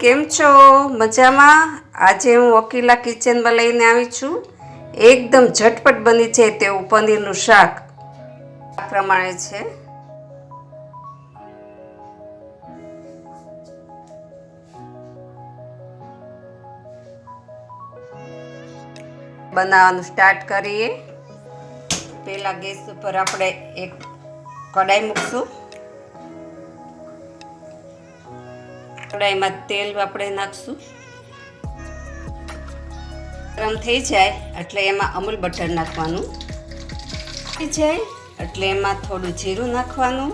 કેમ છો? મજામાં? આજે હું વકીલા કિચનમાં લઈને આવી છું. એકદમ ઝટપટ બની જાય તેવું પનીરનું શાક. પ્રમાણે છે. બનાવવાનું સ્ટાર્ટ કરીએ. પહેલાં ગેસ ઉપર આપણે એક કડાઈ મૂકશું. કડાઈમાં તેલ આપણે નાખશું. ગરમ થઈ જાય એટલે એમાં અમૂલ બટર નાખવાનું. થઈ જાય એટલે એમાં થોડું જીરું નાખવાનું.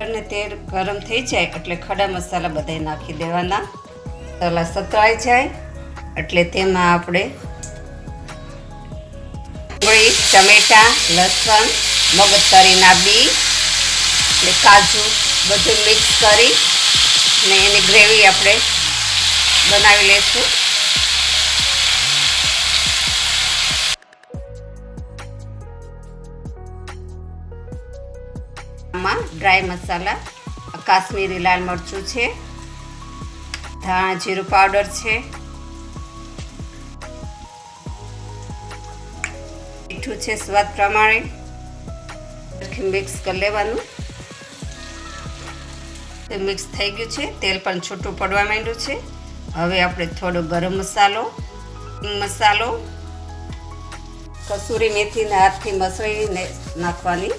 અને તેલ ગરમ થઈ જાય એટલે ખડા મસાલા બધા નાખી દેવાના. મસાલા સતળાઈ જાય એટલે તેમાં આપણે ડુંગળી ટમેટાં, લસણ, મગજતરીના બી, એટલે કાજુ બધું મિક્સ કરી ને એની ગ્રેવી આપણે બનાવી લઈશું આમાં ડ્રાય મસાલા, કાશ્મીરી લાલ મરચું છે, ધાણા જીરું પાવડર છે, મીઠું છે સ્વાદ પ્રમાણે. મિક્સ કરી લેવાનું. તે મિક્સ થઈ ગયું છે. તેલ પણ છૂટું પડવા માંડ્યું છે. હવે આપણે થોડો ગરમ મસાલો મસાલો, કસૂરી મેથીને હાથથી મસળીને નાખવાની.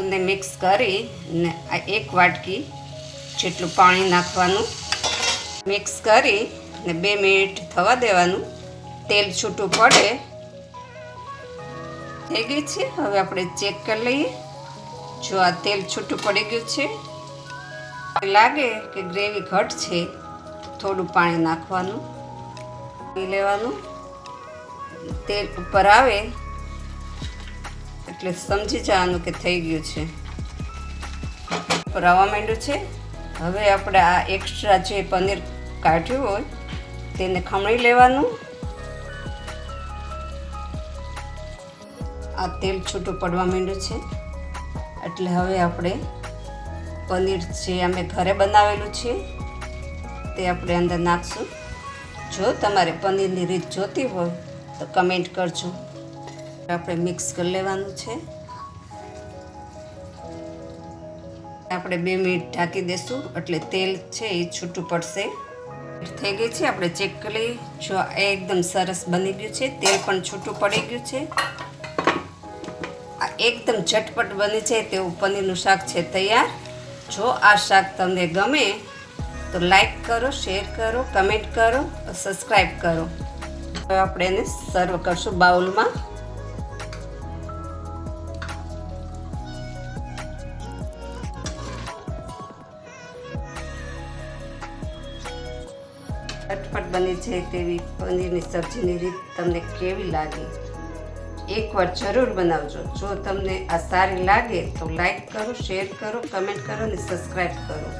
ને મિક્સ કરી ને આ એક વાટકી જેટલું પાણી નાખવાનું. મિક્સ કરી ને બે મિનિટ થવા દેવાનું. તેલ છૂટું પડે. થઈ ગયું છે. હવે આપણે ચેક કરી લઈએ. જો આ તેલ છૂટું પડી ગયું છે, લાગે કે ગ્રેવી ઘટ છે, થોડું પાણી નાખવાનું લેવાનું. તેલ ઉપર આવે, એટલે સમજી જવાનું કે થઈ ગયું છે. ઉપર આવવા માંડ્યું છે. હવે આપણે આ એક્સ્ટ્રા જે પનીર કાઢ્યું હોય, તેને ખમણી લેવાનું. આ તેલ છૂટું પડવા માંડ્યું છે. એટલે હવે આપણે પનીર જે અમે ઘરે બનાવેલું છે, તે આપણે અંદર નાખશું. જો તમારે પનીરની રીત જોતી હોય, તો કમેન્ટ કરજો. આપણે મિક્સ કરી લેવાનું છે. આપણે બે મિનિટ ઢાંકી દેશું, એટલે તેલ છે એ છૂટું પડશે. થઈ ગઈ છે, આપણે ચેક કરી જો એકદમ સરસ બની ગયું છે, તેલ પણ છૂટું પડી ગયું છે. એકદમ ઝટપટ બની છે તેવું પનીરનું શાક છે તૈયાર. જો આ શાક તમને ગમે તો લાઈક કરો, શેર કરો, કમેન્ટ કરો, સબસ્ક્રાઈબ કરો. હવે આપણે એને સર્વ કરશું બાઉલમાં. ઝટપટ બની છે તેવી પનીરની સબ્જીની રીત તમને કેવી લાગી? એકવાર જરૂર બનાવજો. જો તમને આ સારી લાગે તો લાઈક કરો શેર કરો કમેન્ટ કરો અને સબસ્ક્રાઈબ કરો.